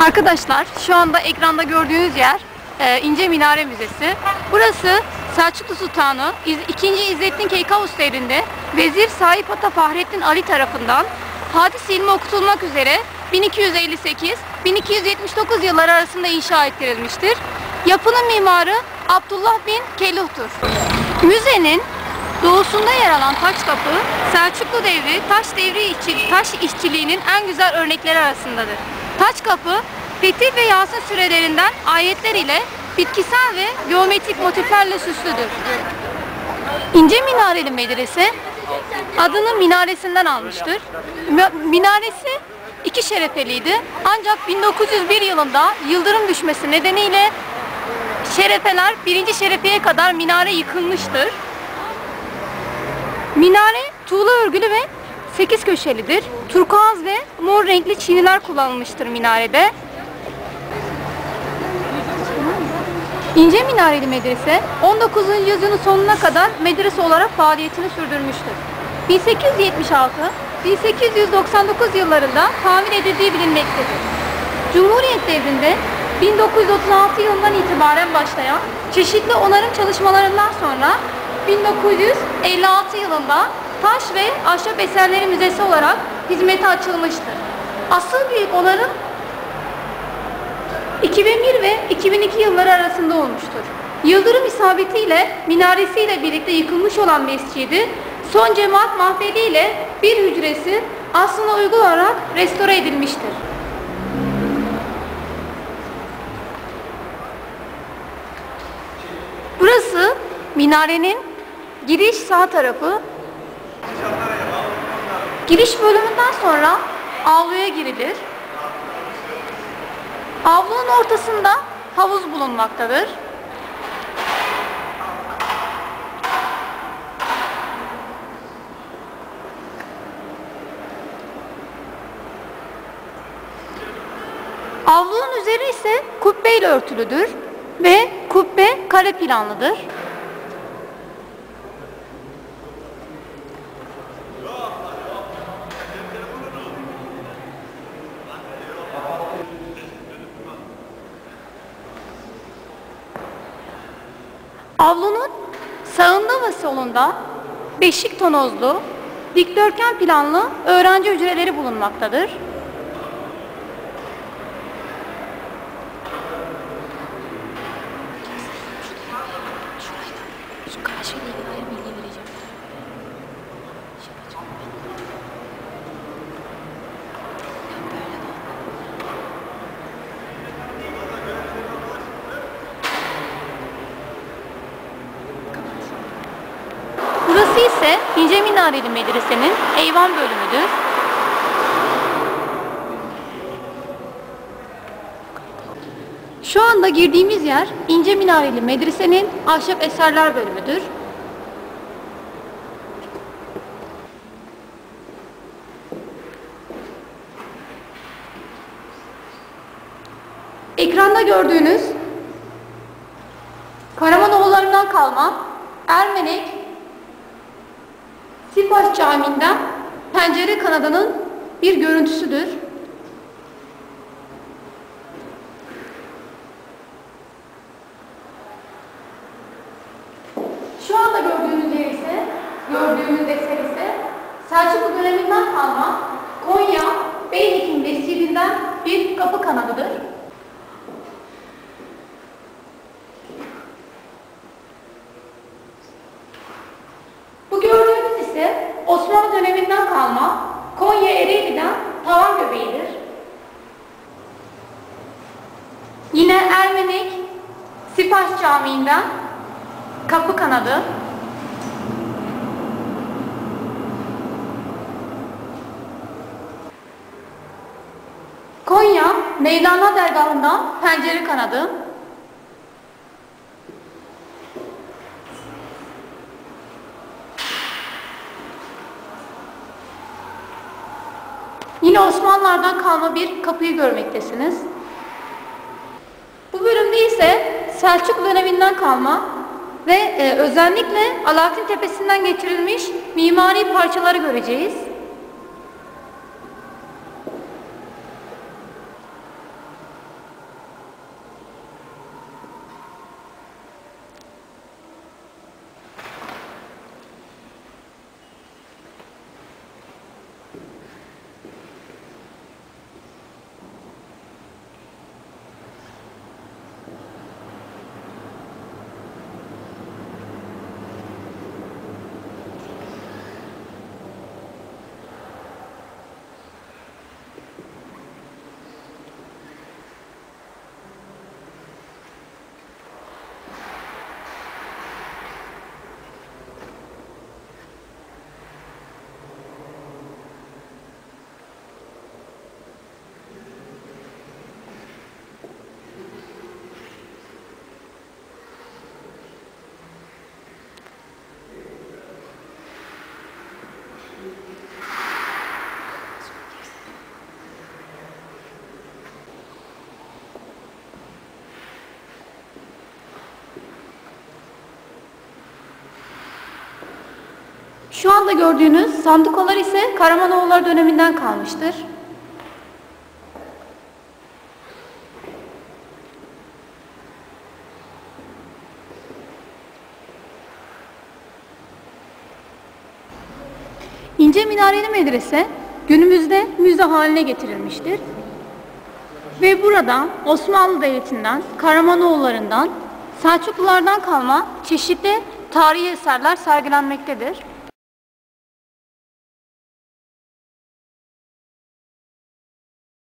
Arkadaşlar şu anda ekranda gördüğünüz yer e, İnce Minare Müzesi. Burası Selçuklu Sultanı İz- 2. İzzettin Keykavus devrinde Vezir Sahip Ata Fahrettin Ali tarafından hadis ilmi okutulmak üzere 1258-1279 yılları arasında inşa ettirilmiştir. Yapının mimarı Abdullah bin Keluh'tur. Müzenin Doğusunda yer alan taç kapı, Selçuklu devri taş devri işçi, taş işçiliğinin en güzel örnekleri arasındadır. Taç kapı, Fetih ve Yasin sürelerinden ayetler ile bitkisel ve geometrik motiflerle süslüdür. İnce minareli medrese adını minaresinden almıştır. Mi- Minaresi iki şerefeliydi ancak 1901 yılında yıldırım düşmesi nedeniyle şerefeler birinci şerefeye kadar minare yıkılmıştır. Minare tuğla örgülü ve 8 köşelidir. Turkuaz ve mor renkli çiniler kullanılmıştır minarede. İnce minareli medrese 19. yüzyılın sonuna kadar medrese olarak faaliyetini sürdürmüştür. 1876-1899 yıllarında tamir edildiği bilinmektedir. Cumhuriyet devrinde 1936 yılından itibaren başlayan çeşitli onarım çalışmalarından sonra 1956 yılında Taş ve Ahşap Eserleri Müzesi olarak hizmete açılmıştır. Asıl büyük onarım 2001 ve 2002 yılları arasında olmuştur. Yıldırım isabetiyle minaresiyle birlikte yıkılmış olan mescidi son cemaat mahfeliyle bir hücresi aslına uygun olarak restore edilmiştir. Burası minarenin giriş sağ tarafı. Giriş bölümünden sonra avluya girilir. Avlunun ortasında havuz bulunmaktadır. Avlunun üzeri ise kubbe ile örtülüdür ve kubbe kare planlıdır. Avlunun sağında ve solunda beşik tonozlu, dikdörtgen planlı öğrenci hücreleri bulunmaktadır. Minareli Medrese'nin eyvan bölümüdür. Şu anda girdiğimiz yer İnce Minareli Medrese'nin ahşap eserler bölümüdür. Ekranda gördüğünüz Karamanoğullarından kalma Ermenek Sipaş Camii'nden pencere kanadının bir görüntüsüdür. Şu anda gördüğünüz yer ise, gördüğümüz eser ise Selçuklu döneminden kalma Konya Beylik'in mescidinden bir kapı kanadıdır. Bu gördüğünüz ise Osmanlı döneminden kalma Konya Ereğli'den tavan göbeğidir. Yine Ermenek Sipaş Camii'nden kapı kanadı. Konya Mevlana Dergahı'ndan pencere kanadı. Yine Osmanlılardan kalma bir kapıyı görmektesiniz. İse Selçuklu döneminden kalma ve e, özellikle Alaaddin Tepesi'nden getirilmiş mimari parçaları göreceğiz. Şu anda gördüğünüz sandukalar ise Karamanoğulları döneminden kalmıştır. İnce minareli medrese günümüzde müze haline getirilmiştir. Ve burada Osmanlı Devleti'nden, Karamanoğullarından, Selçuklulardan kalma çeşitli tarihi eserler sergilenmektedir.